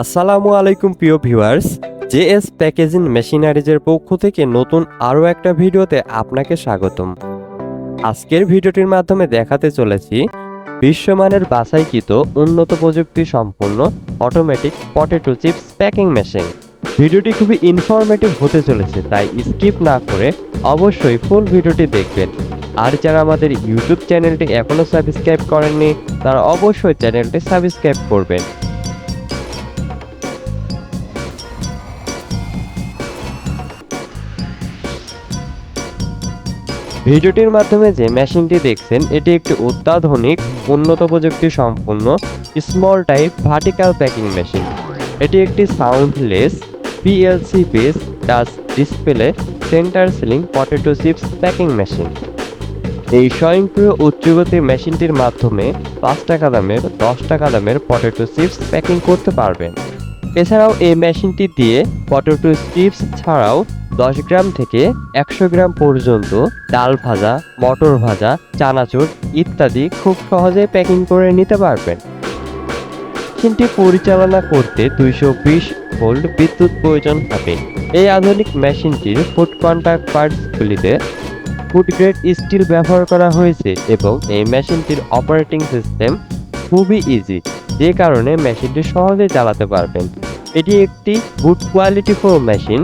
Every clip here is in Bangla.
আসসালামু আলাইকুম প্রিয় ভিউয়ার্স, জেএস প্যাকেজিং মেশিনারিজের পক্ষ থেকে নতুন আরও একটা ভিডিওতে আপনাকে স্বাগতম। আজকের ভিডিওটির মাধ্যমে দেখাতে চলেছি বিশ্বমানের বাছাইকৃত উন্নত প্রযুক্তি সম্পন্ন automatic potato chips packing machine ভিডিওটি খুবই ইনফরমেটিভ হতে চলেছে, তাই স্কিপ না করে অবশ্যই ফুল ভিডিওটি দেখবেন। আর যারা আমাদের ইউটিউব চ্যানেলটি এখনও সাবস্ক্রাইব করেননি, তারা অবশ্যই চ্যানেলটি সাবস্ক্রাইব করবেন। ভিডিওটির মাধ্যমে যে মেশিনটি দেখছেন, এটি একটি অত্যাধুনিক, উন্নত প্রযুক্তি সম্পন্ন small type vertical packing machine এটি একটি soundless PLC base touch display center sealing potato chips packing machine এই স্বয়ংক্রিয় উচ্চগতি মেশিনটির মাধ্যমে পাঁচ টাকা দামের, দশ টাকা দামের পটেটো চিপস প্যাকিং করতে পারবেন। এছাড়াও এই মেশিনটি দিয়ে পটেটো চিপস ছাড়াও দশ গ্রাম থেকে একশো গ্রাম পর্যন্ত ডাল ভাজা, মটর ভাজা, চানাচুর ইত্যাদি খুব সহজে প্যাকিং করে নিতে পারবেন। মেশিনটি পরিচালনা করতে দুইশো বিশ ভোল্ট বিদ্যুৎ প্রয়োজন হবে। এই আধুনিক মেশিনটির ফুড কন্ট্যাক্ট পার্টসগুলিতে ফুড গ্রেড স্টিল ব্যবহার করা হয়েছে এবং এই মেশিনটির অপারেটিং সিস্টেম খুবই ইজি যে কারণে মেশিনটি সহজে চালাতে পারবেন। এটি একটি গুড কোয়ালিটি ফোর মেশিন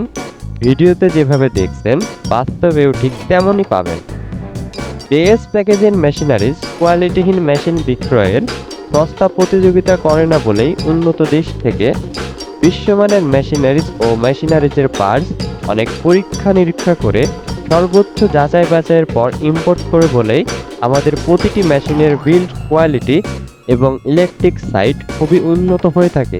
ভিডিওতে যেভাবে দেখছেন, বাস্তবেও ঠিক তেমনই পাবেন। বেস প্যাকেজিং মেশিনারিজ কোয়ালিটিহীন মেশিন বিক্রয়ের সস্তা প্রতিযোগিতা করে না বলেই উন্নত দেশ থেকে বিশ্বমানের মেশিনারিজ ও মেশিনারিজের পার্টস অনেক পরীক্ষা নিরীক্ষা করে সর্বোচ্চ যাচাই বাছাইয়ের পর ইম্পোর্ট করে বলেই আমাদের প্রতিটি মেশিনের বিল্ড কোয়ালিটি এবং ইলেকট্রিক সাইট খুবই উন্নত হয়ে থাকে।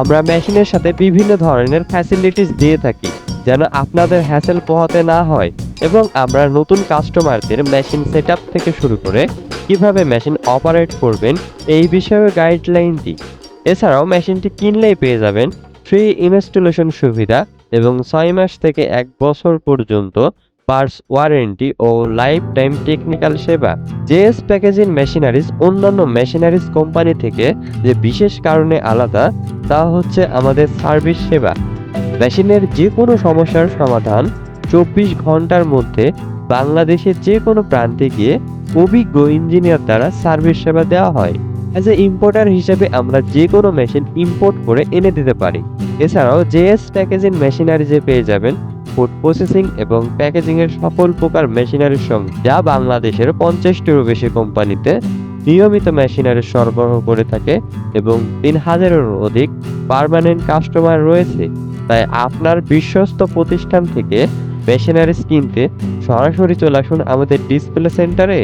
আমরা মেশিনের সাথে বিভিন্ন ধরনের ফ্যাসিলিটিস দিয়ে থাকি, যেন আপনাদের হ্যাসেল পোহাতে না হয় এবং আমরা নতুন কাস্টমারদের মেশিন সেট থেকে শুরু করে কীভাবে মেশিন অপারেট করবেন এই বিষয়ে গাইডলাইন দিই। এছাড়াও মেশিনটি কিনলেই পেয়ে যাবেন ফ্রি ইনস্টলেশন সুবিধা এবং ছয় মাস থেকে এক বছর পর্যন্ত পার্টস ওয়ারেন্টি ও লাইফ টাইম টেকনিক্যাল সেবা। জেএস প্যাকেজিং মেশিনারিজ অন্যান্য মেশিনারিজ কোম্পানি থেকে যে বিশেষ কারণে আলাদা, তা হচ্ছে আমাদের সার্ভিস সেবা। মেশিনের যে কোনো সমস্যার সমাধান চব্বিশ ঘণ্টার মধ্যে বাংলাদেশের যে কোনো প্রান্তে গিয়ে অভিজ্ঞ ইঞ্জিনিয়ার দ্বারা সার্ভিস সেবা দেওয়া হয়। অ্যাজ এ ইম্পোর্টার হিসেবে আমরা যে কোনো মেশিন ইম্পোর্ট করে এনে দিতে পারি। এছাড়াও জেএস প্যাকেজিং মেশিনারিজে পেয়ে যাবেন ফুড প্রসেসিং এবং প্যাকেজিং এর সকল প্রকার মেশিনারির সঙ্গে যা বাংলাদেশের পঞ্চাশটিরও বেশি কোম্পানিতে নিয়মিত মেশিনারি সরবরাহ করে থাকে এবং তিন হাজারেরও অধিক পার্মানেন্ট কাস্টমার রয়েছে, তাই আপনার বিশ্বস্ত প্রতিষ্ঠান থেকে মেশিনারিজ কিনতে সরাসরি চলে আসুন আমাদের ডিসপ্লে সেন্টারে